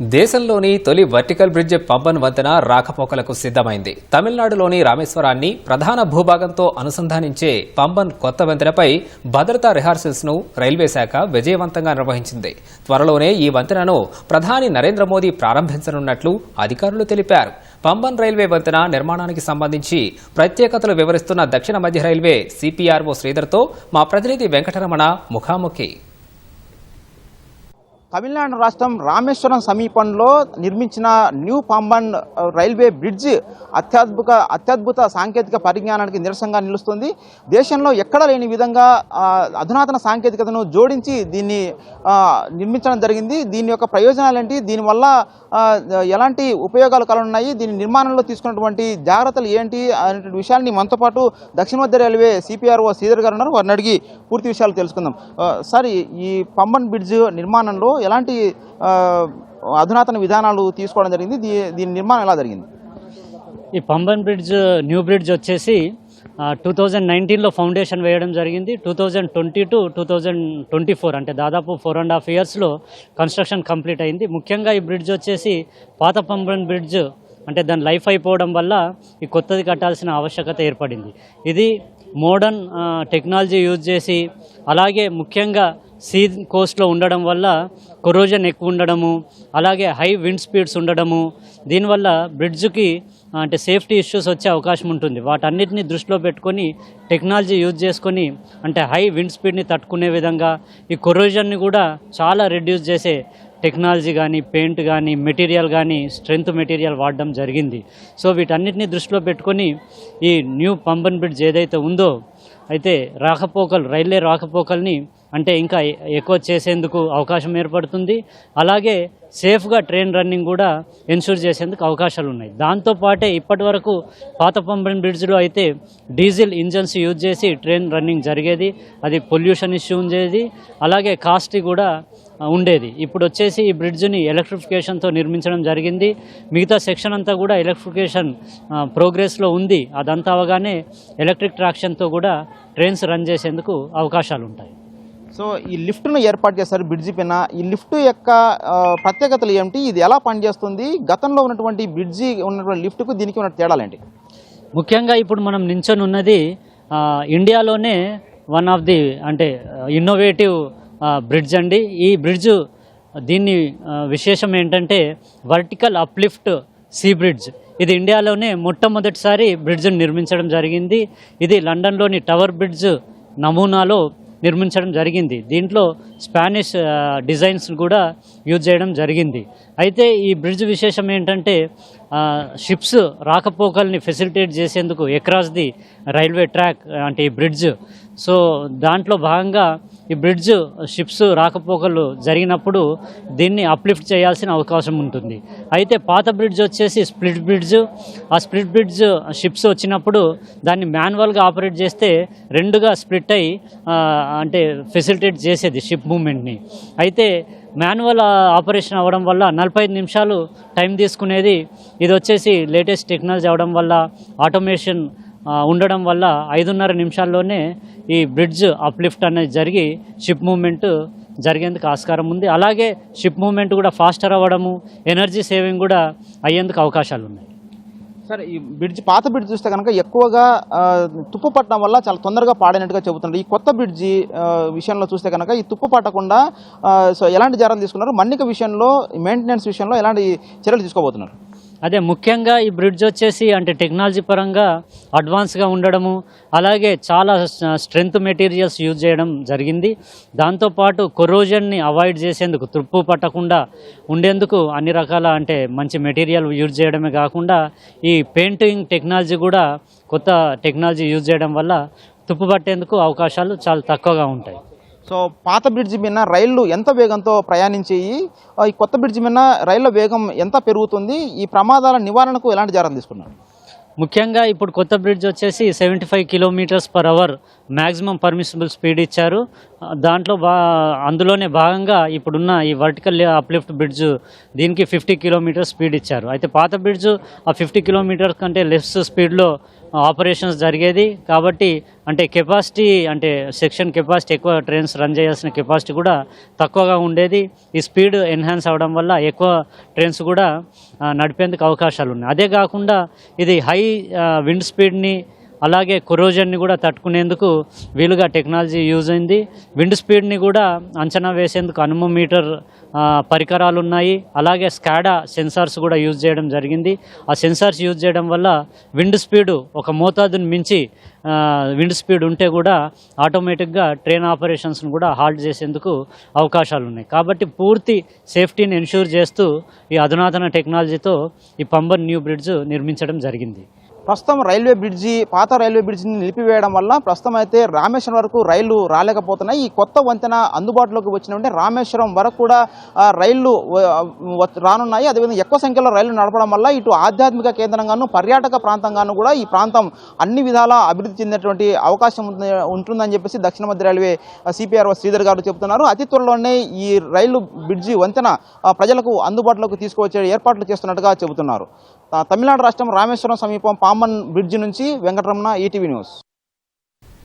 దేశంలోని తొలి vertical bridge Pamban వంతెన రాకపోకలకు సిద్ధమైంది. తమిళనాడులోని రామేశ్వరాన్ని ప్రధాన భూభాగంతో అనుసంధానించే పంబన్ కొత్త వంతెనపై భద్రతా రిహార్సల్స్ను రైల్వే శాఖ విజయవంతంగా నిర్వహించింది. త్వరలోనే ఈ వంతెనను ప్రధాని నరేంద్ర మోదీ ప్రారంభించనున్నట్లు అధికారులు తెలిపారు. పంబన్ రైల్వే వంతెన నిర్మాణానికి సంబంధించి ప్రత్యేకతలు వివరిస్తున్న దక్షిణ మధ్య రైల్వే సిపిఆర్ఓ శ్రీధర్తో మా ప్రతినిధి వెంకటరమణ ముఖాముఖి. తమిళనాడు రాష్ట్రం రామేశ్వరం సమీపంలో నిర్మించిన న్యూ పాంబన్ రైల్వే బ్రిడ్జ్ అత్యద్భుత అత్యద్భుత సాంకేతిక పరిజ్ఞానానికి నిరసనగా నిలుస్తుంది. దేశంలో ఎక్కడ లేని విధంగా అధునాతన సాంకేతికతను జోడించి దీన్ని నిర్మించడం జరిగింది. దీని యొక్క ప్రయోజనాలు ఏంటి దీనివల్ల ఎలాంటి ఉపయోగాలు కలనున్నాయి దీని నిర్మాణంలో తీసుకున్నటువంటి జాగ్రత్తలు ఏంటి? అనే విషయాన్ని మనతో పాటు దక్షిణ మధ్య రైల్వే సిపిఆర్ఓ శ్రీధర్ గారు ఉన్నారు. వారిని అడిగి పూర్తి విషయాలు తెలుసుకుందాం. సార్ ఈ పంబన్ బ్రిడ్జ్ నిర్మాణంలో ఎలాంటి అధునాతన విధానాలు తీసుకోవడం జరిగింది. దీని నిర్మాణం ఎలా జరిగింది? ఈ పంబన్ బ్రిడ్జ్ న్యూ బ్రిడ్జ్ వచ్చేసి టూ థౌజండ్ నైన్టీన్లో ఫౌండేషన్ వేయడం జరిగింది. Two thousand twenty to two thousand twenty four అంటే దాదాపు ఫోర్ అండ్ హాఫ్ ఇయర్స్లో కన్స్ట్రక్షన్ కంప్లీట్ అయింది. ముఖ్యంగా ఈ బ్రిడ్జ్ వచ్చేసి పాత పంబన్ బ్రిడ్జ్ అంటే దాని లైఫ్ అయిపోవడం వల్ల ఈ కొత్తది కట్టాల్సిన ఆవశ్యకత ఏర్పడింది. ఇది మోడర్న్ టెక్నాలజీ యూజ్ చేసి అలాగే ముఖ్యంగా సీ కోస్ట్లో ఉండడం వల్ల కొరోజన్ ఎక్కువ ఉండడము అలాగే హై విండ్ స్పీడ్స్ ఉండడము దీనివల్ల బ్రిడ్జ్కి అంటే సేఫ్టీ ఇష్యూస్ వచ్చే అవకాశం ఉంటుంది. వాటన్నిటిని దృష్టిలో పెట్టుకొని టెక్నాలజీ యూజ్ చేసుకొని అంటే హై విండ్ స్పీడ్ని తట్టుకునే విధంగా ఈ కొరోజన్ని కూడా చాలా రెడ్యూస్ చేసే టెక్నాలజీ కానీ పెయింట్ కానీ మెటీరియల్ కానీ స్ట్రెంగ్త్ మెటీరియల్ వాడడం జరిగింది. సో వీటన్నిటిని దృష్టిలో పెట్టుకొని ఈ న్యూ పంబన్ బ్రిడ్జ్ ఏదైతే ఉందో అయితే రాకపోకలు రైల్వే రాకపోకల్ని అంటే ఇంకా ఎ- ఎక్కువ చేసేందుకు అవకాశం ఏర్పడుతుంది. అలాగే సేఫ్గా ట్రైన్ రన్నింగ్ కూడా ఎన్షూర్ చేసేందుకు అవకాశాలు ఉన్నాయి. దాంతోపాటే ఇప్పటి వరకు పాత పంబన్ బ్రిడ్జ్లో అయితే డీజిల్ ఇంజన్స్ యూజ్ చేసి ట్రైన్ రన్నింగ్ జరిగేది. అది పొల్యూషన్ ఇష్యూ ఉండేది. అలాగే కాస్ట్ కూడా ఉండేది. ఇప్పుడు వచ్చేసి ఈ బ్రిడ్జ్ని ఎలక్ట్రిఫికేషన్తో నిర్మించడం జరిగింది. మిగతా సెక్షన్ అంతా కూడా ఎలక్ట్రిఫికేషన్ ప్రోగ్రెస్లో ఉంది. అదంతా అవగానే ఎలక్ట్రిక్ ట్రాక్షన్తో కూడా ట్రైన్స్ రన్ చేసేందుకు అవకాశాలు ఉంటాయి. సో ఈ లిఫ్ట్ను ఏర్పాటు చేశారు బ్రిడ్జి పైన. ఈ లిఫ్ట్ యొక్క ప్రత్యేకతలు ఏమిటి? ఇది ఎలా పనిచేస్తుంది? గతంలో ఉన్నటువంటి బ్రిడ్జి ఉన్నటువంటి లిఫ్ట్కు దీనికి ఉన్న తేడాలేంటి ముఖ్యంగా ఇప్పుడు మనం నించొని ఉన్నది ఇండియాలోనే వన్ ఆఫ్ ది అంటే ఇన్నోవేటివ్ బ్రిడ్జ్ అండి. ఈ బ్రిడ్జ్ దీన్ని విశేషం ఏంటంటే వర్టికల్ అప్లిఫ్ట్ సీ బ్రిడ్జ్ ఇది ఇండియాలోనే మొట్టమొదటిసారి బ్రిడ్జ్ను నిర్మించడం జరిగింది. ఇది లండన్లోని టవర్ బ్రిడ్జ్ నమూనాలో నిర్మించడం జరిగింది. దీంట్లో స్పానిష్ డిజైన్స్ కూడా యూజ్ చేయడం జరిగింది. అయితే ఈ బ్రిడ్జ్ విశేషం ఏంటంటే షిప్స్ రాకపోకల్ని ఫెసిలిటేట్ చేసేందుకు ఎక్రాస్ ది రైల్వే ట్రాక్ అంటే ఈ బ్రిడ్జ్. సో దాంట్లో భాగంగా ఈ బ్రిడ్జ్ షిప్స్ రాకపోకలు జరిగినప్పుడు దీన్ని అప్లిఫ్ట్ చేయాల్సిన అవకాశం ఉంటుంది. అయితే పాత బ్రిడ్జ్ వచ్చేసి స్ప్లిట్ బ్రిడ్జ్ ఆ స్ప్లిట్ బ్రిడ్జ్ షిప్స్ వచ్చినప్పుడు దాన్ని మాన్యువల్గా ఆపరేట్ చేస్తే రెండుగా స్ప్లిట్ అయ్యి అంటే ఫెసిలిటేట్ చేసేది షిప్ మూమెంట్ని అయితే మాన్యువల్ ఆపరేషన్ అవ్వడం వల్ల నలభై ఐదు నిమిషాలు టైం తీసుకునేది. ఇది వచ్చేసి లేటెస్ట్ టెక్నాలజీ అవడం వల్ల ఆటోమేషన్ ఉండడం వల్ల ఐదున్నర నిమిషాల్లోనే ఈ బ్రిడ్జ్ అప్లిఫ్ట్ అనేది జరిగి షిప్ మూమెంట్ జరిగేందుకు ఆస్కారం ఉంది. అలాగే షిప్ మూమెంట్ కూడా ఫాస్టర్ అవ్వడము ఎనర్జీ సేవింగ్ కూడా అయ్యేందుకు అవకాశాలు ఉన్నాయి సరే ఈ బ్రిడ్జ్ పాత బ్రిడ్జ్ చూస్తే కనుక ఎక్కువగా తుప్పు పట్టడం వల్ల చాలా తొందరగా పాడైనట్టుగా చెబుతున్నారు ఈ కొత్త బ్రిడ్జి విషయంలో చూస్తే కనుక ఈ తుప్పు పట్టకుండా సో ఎలాంటి జాగ్రత్తలు తీసుకున్నారు? మన్నిక విషయంలో మెయింటెనెన్స్ విషయంలో ఎలాంటి చర్యలు తీసుకోబోతున్నారు? అదే ముఖ్యంగా ఈ బ్రిడ్జ్ వచ్చేసి అంటే టెక్నాలజీ పరంగా అడ్వాన్స్గా ఉండడము అలాగే చాలా స్ట్రెంగ్త్ మెటీరియల్స్ యూజ్ చేయడం జరిగింది. దాంతోపాటు కొరోజన్ని అవాయిడ్ చేసేందుకు తుప్పు పట్టకుండా ఉండేందుకు అన్ని రకాల అంటే మంచి మెటీరియల్ యూజ్ చేయడమే కాకుండా ఈ పెయింటింగ్ టెక్నాలజీ కూడా కొత్త టెక్నాలజీ యూజ్ చేయడం వల్ల తుప్పు పట్టేందుకు అవకాశాలు చాలా తక్కువగా ఉంటాయి. సో పాత బ్రిడ్జి మీద రైళ్ళు ఎంత వేగంతో ప్రయాణించేయి? ఈ కొత్త బ్రిడ్జి మీద రైళ్ళ వేగం ఎంత పెరుగుతుంది? ఈ ప్రమాదాల నివారణకు ఎలాంటి జాగ్రత్తలు తీసుకున్నారు? ముఖ్యంగా ఇప్పుడు కొత్త బ్రిడ్జ్ వచ్చేసి seventy five kilometers per hour maximum permissible speed ఇచ్చారు. దాంట్లో బా అందులోనే భాగంగా ఇప్పుడున్న ఈ వర్టికల్ అప్లిఫ్ట్ బ్రిడ్జ్ దీనికి ఫిఫ్టీ కిలోమీటర్స్ స్పీడ్ ఇచ్చారు. అయితే పాత బ్రిడ్జ్ ఆ ఫిఫ్టీ కిలోమీటర్స్ కంటే లెస్ స్పీడ్లో ఆపరేషన్స్ జరిగేది. కాబట్టి అంటే కెపాసిటీ అంటే సెక్షన్ కెపాసిటీ ఎక్కువ ట్రైన్స్ రన్ చేయాల్సిన కెపాసిటీ కూడా తక్కువగా ఉండేది. ఈ స్పీడ్ ఎన్హాన్స్ అవ్వడం వల్ల ఎక్కువ ట్రైన్స్ కూడా నడిపేందుకు అవకాశాలు ఉన్నాయి. అదే కాకుండా ఇది హై విండ్ స్పీడ్ని అలాగే కొరోజన్ని కూడా తట్టుకునేందుకు వీలుగా టెక్నాలజీ యూజ్ అయింది. విండ్ స్పీడ్ని కూడా అంచనా వేసేందుకు అనుమోమీటర్ మీటర్ పరికరాలు ఉన్నాయి. అలాగే స్కాడా సెన్సార్స్ కూడా యూజ్ చేయడం జరిగింది. ఆ సెన్సార్స్ యూజ్ చేయడం వల్ల విండ్ స్పీడు ఒక మోతాదుని మించి విండ్ స్పీడ్ ఉంటే కూడా ఆటోమేటిక్గా ట్రైన్ ఆపరేషన్స్ను కూడా హాల్ట్ చేసేందుకు అవకాశాలు ఉన్నాయి. కాబట్టి పూర్తి సేఫ్టీని ఎన్ష్యూర్ చేస్తూ ఈ అధునాతన టెక్నాలజీతో ఈ పంబన్ న్యూ బ్రిడ్జ్ నిర్మించడం జరిగింది. ప్రస్తుతం రైల్వే బ్రిడ్జి పాత రైల్వే బ్రిడ్జిని నిలిపివేయడం వల్ల ప్రస్తుతం అయితే రామేశ్వరం వరకు రైళ్ళు రాలేకపోతున్నాయి. ఈ కొత్త వంతెన అందుబాటులోకి వచ్చిన రామేశ్వరం వరకు కూడా రైళ్ళు వ- రానున్నాయి. అదేవిధంగా ఎక్కువ సంఖ్యలో రైళ్ళు నడపడం వల్ల ఇటు ఆధ్యాత్మిక కేంద్రంగాను పర్యాటక ప్రాంతంగాను కూడా ఈ ప్రాంతం అన్ని విధాలా అభివృద్ధి చెందినటువంటి అవకాశం ఉంటుందని చెప్పేసి దక్షిణ మధ్య రైల్వే సిపిఆర్ఓ శ్రీధర్ గారు చెబుతున్నారు అతి త్వరలోనే ఈ రైలు బ్రిడ్జి వంతెన ప్రజలకు అందుబాటులోకి తీసుకువచ్చే ఏర్పాట్లు చేస్తున్నట్టుగా చెబుతున్నారు. తమిళనాడు రాష్ట్రం రామేశ్వరం సమీపం పామన్ బ్రిడ్జి నుంచి వెంకటరమణ ఈటీవీ న్యూస్.